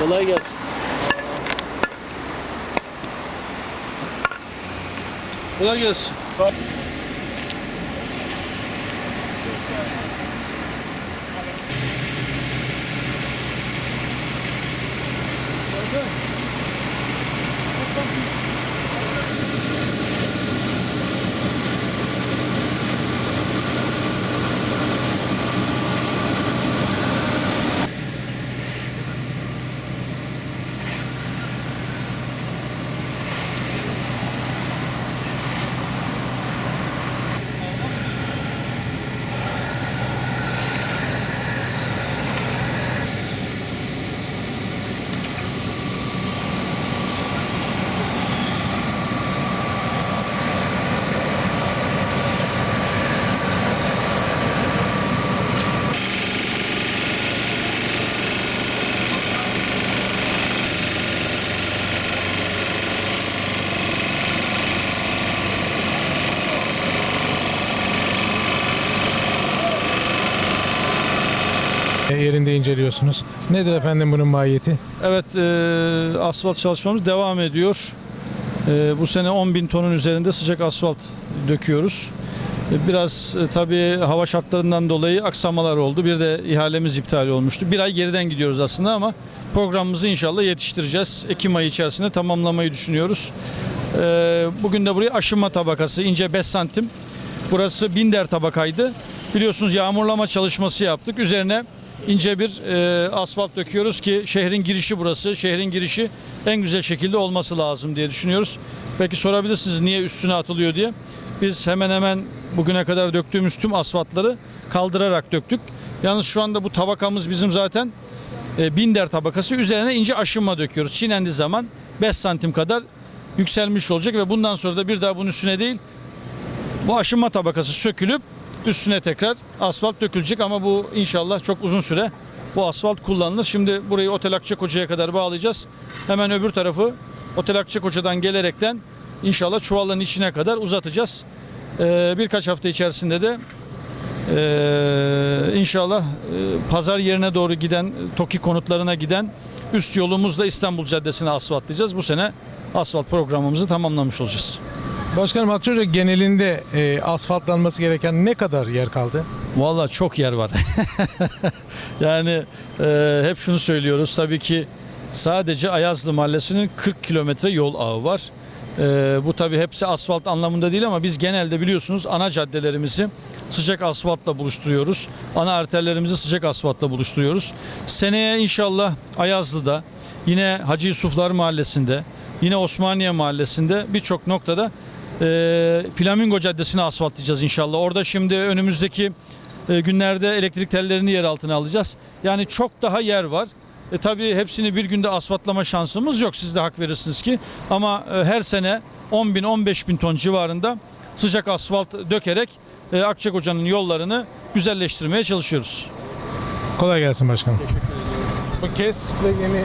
Kolay gelsin. Kolay gelsin. E, yerinde inceliyorsunuz. Nedir efendim bunun mahiyeti? Evet, e, asfalt çalışmamız devam ediyor. E, bu sene 10 bin tonun üzerinde sıcak asfalt döküyoruz. E, biraz e, tabii hava şartlarından dolayı aksamalar oldu. Bir de ihalemiz iptal olmuştu. Bir ay geriden gidiyoruz aslında ama programımızı inşallah yetiştireceğiz. Ekim ayı içerisinde tamamlamayı düşünüyoruz. E, bugün de buraya aşınma tabakası ince 5 santim. Burası binder tabakaydı. Biliyorsunuz yağmurlama çalışması yaptık. Üzerine ince bir e, asfalt döküyoruz ki şehrin girişi burası. Şehrin girişi en güzel şekilde olması lazım diye düşünüyoruz. Peki sorabilirsiniz niye üstüne atılıyor diye. Biz hemen hemen bugüne kadar döktüğümüz tüm asfaltları kaldırarak döktük. Yalnız şu anda bu tabakamız bizim zaten e, binder tabakası. Üzerine ince aşınma döküyoruz. Çiğnendiği zaman 5 santim kadar yükselmiş olacak ve bundan sonra da bir daha bunun üstüne değil bu aşınma tabakası sökülüp üstüne tekrar asfalt dökülecek ama bu inşallah çok uzun süre bu asfalt kullanılır. Şimdi burayı Otel Akçakoca'ya kadar bağlayacağız. Hemen öbür tarafı Otel Akçakoca'dan gelerekten inşallah çuvalların içine kadar uzatacağız. Ee, birkaç hafta içerisinde de ee, inşallah e, pazar yerine doğru giden TOKİ konutlarına giden üst yolumuzla İstanbul Caddesi'ne asfaltlayacağız. Bu sene asfalt programımızı tamamlamış olacağız. Başkanım Akçaca genelinde e, asfaltlanması gereken ne kadar yer kaldı? Vallahi çok yer var. yani e, hep şunu söylüyoruz. Tabii ki sadece Ayazlı Mahallesi'nin 40 kilometre yol ağı var. E, bu tabii hepsi asfalt anlamında değil ama biz genelde biliyorsunuz ana caddelerimizi sıcak asfaltla buluşturuyoruz. Ana arterlerimizi sıcak asfaltla buluşturuyoruz. Seneye inşallah Ayazlı'da yine Hacı Yusuflar Mahallesi'nde yine Osmaniye Mahallesi'nde birçok noktada e, Flamingo Caddesi'ni asfaltlayacağız inşallah. Orada şimdi önümüzdeki e, günlerde elektrik tellerini yer altına alacağız. Yani çok daha yer var. E, tabii hepsini bir günde asfaltlama şansımız yok. Siz de hak verirsiniz ki. Ama e, her sene 10 bin 15 bin ton civarında sıcak asfalt dökerek e, Akçakoca'nın yollarını güzelleştirmeye çalışıyoruz. Kolay gelsin başkanım. Bu kez ve yeni